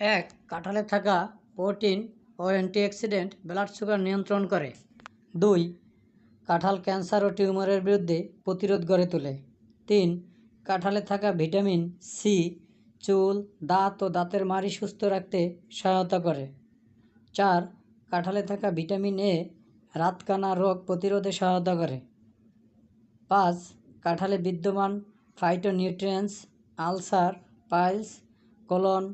এক, কাঁঠালে থাকা প্রোটিন ও অ্যান্টিঅক্সিডেন্ট ব্লাড সুগার নিয়ন্ত্রণ করে। দুই, কাঁঠাল ক্যান্সার ও টিউমারের বিরুদ্ধে প্রতিরোধ গড়ে তোলে। তিন, কাঁঠালে থাকা ভিটামিন সি, চুল, দাঁত ও দাঁতের মাড়ি সুস্থ রাখতে সহায়তা করে। চার, কাঁঠালে থাকা ভিটামিন এ রাতকানা রোগ প্রতিরোধে সহায়তা করে। পাঁচ, কাঁঠালে বিদ্যমান ফাইটোনিউট্রিয়েন্টস আলসার পাইলস কোলন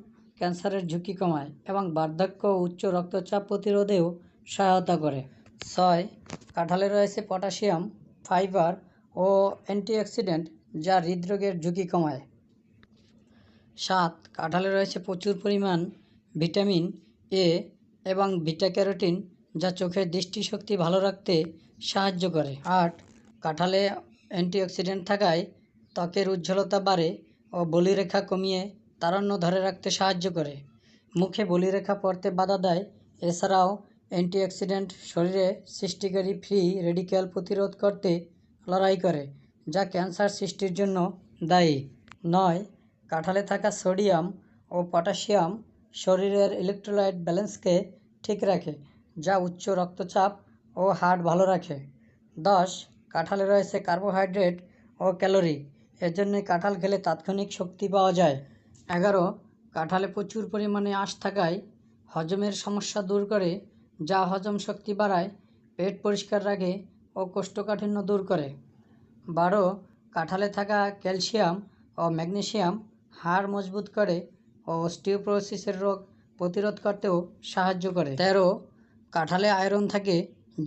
ক্যান্সারের ঝুঁকি কমায় এবং বার্ধক্য উচ্চ রক্তচাপ প্রতিরোধেও সহায়তা করে। ছয়, কাঁঠালে রয়েছে পটাশিয়াম, ফাইবার ও অ্যান্টিঅক্সিডেন্ট যা হৃদরোগের ঝুঁকি কমায়। সাত, কাঁঠালে রয়েছে প্রচুর পরিমাণ ভিটামিন এ এবং ভিটা ক্যারোটিন যা চোখের দৃষ্টিশক্তি ভালো রাখতে সাহায্য করে। আট, কাঁঠালে অ্যান্টিঅক্সিডেন্ট থাকায় ত্বকের উজ্জ্বলতা বাড়ে ও বলিরেখা কমিয়ে তারণ্য ধরে রাখতে সাহায্য করে। মুখে বলিরেখা পড়তে বাধা দেয়। এছাড়াও অ্যান্টিঅক্সিডেন্ট শরীরে সৃষ্টিকারী ফ্রি রেডিক্যাল প্রতিরোধ করতে লড়াই করে, যা ক্যান্সার সৃষ্টির জন্য দায়ী। নয়, কাঁঠালে থাকা সোডিয়াম ও পটাশিয়াম শরীরের ইলেকট্রোলাইট ব্যালেন্সকে ঠিক রাখে, যা উচ্চ রক্তচাপ ও হার্ট ভালো রাখে। দশ, কাঁঠালে রয়েছে কার্বোহাইড্রেট ও ক্যালোরি। এর জন্যই কাঁঠাল খেলে তাৎক্ষণিক শক্তি পাওয়া যায়। এগারো, কাঁঠালে প্রচুর পরিমাণে আঁশ থাকায় হজমের সমস্যা দূর করে, যা হজম শক্তি বাড়ায়, পেট পরিষ্কার রাখে ও কোষ্ঠকাঠিন্য দূর করে। বারো, কাঁঠালে থাকা ক্যালসিয়াম ও ম্যাগনেসিয়াম হাড় মজবুত করে ও অস্টিওপোরোসিসের রোগ প্রতিরোধ করতেও সাহায্য করে। তেরো, কাঁঠালে আয়রন থাকে,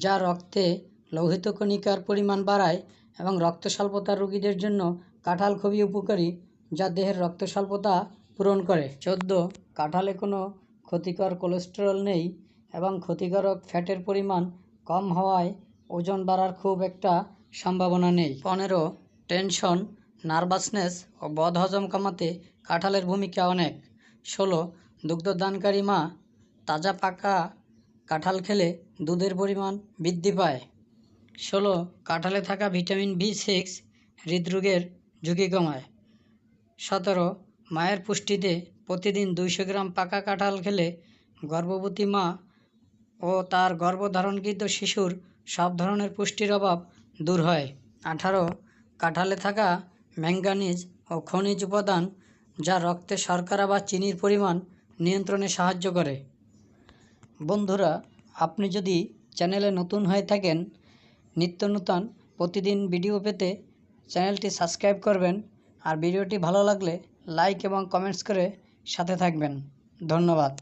যা রক্তে লোহিত কণিকার পরিমাণ বাড়ায় এবং রক্ত স্বল্পতার রোগীদের জন্য কাঁঠাল খুবই উপকারী যা দেহের রক্ত স্বল্পতা পূরণ করে। চোদ্দ, কাঁঠালে কোনো ক্ষতিকর কোলেস্টেরল নেই এবং ক্ষতিকারক ফ্যাটের পরিমাণ কম হওয়ায় ওজন বাড়ার খুব একটা সম্ভাবনা নেই। পনেরো, টেনশন, নার্ভাসনেস ও বদহজম কমাতে কাঁঠালের ভূমিকা অনেক। ষোলো, দুগ্ধদানকারী মা তাজা পাকা কাঁঠাল খেলে দুধের পরিমাণ বৃদ্ধি পায়। ষোলো, কাঁঠালে থাকা ভিটামিন বি সিক্স হৃদরোগের ঝুঁকি কমায়। সতেরো, মায়ের পুষ্টিতে প্রতিদিন দুইশো গ্রাম পাকা কাঁঠাল খেলে গর্ভবতী মা ও তার গর্ভধারণকৃত শিশুর সব ধরনের পুষ্টির অভাব দূর হয়। আঠারো, কাঁঠালে থাকা ম্যাঙ্গানিজ ও খনিজ উপাদান যা রক্তে শর্করা বা চিনির পরিমাণ নিয়ন্ত্রণে সাহায্য করে। বন্ধুরা, আপনি যদি চ্যানেলে নতুন হয়ে থাকেন, নিত্য নূতন প্রতিদিন ভিডিও পেতে চ্যানেলটি সাবস্ক্রাইব করবেন। আর ভিডিওটি ভালো লাগলে লাইক এবং কমেন্টস করে সাথে থাকবেন। ধন্যবাদ।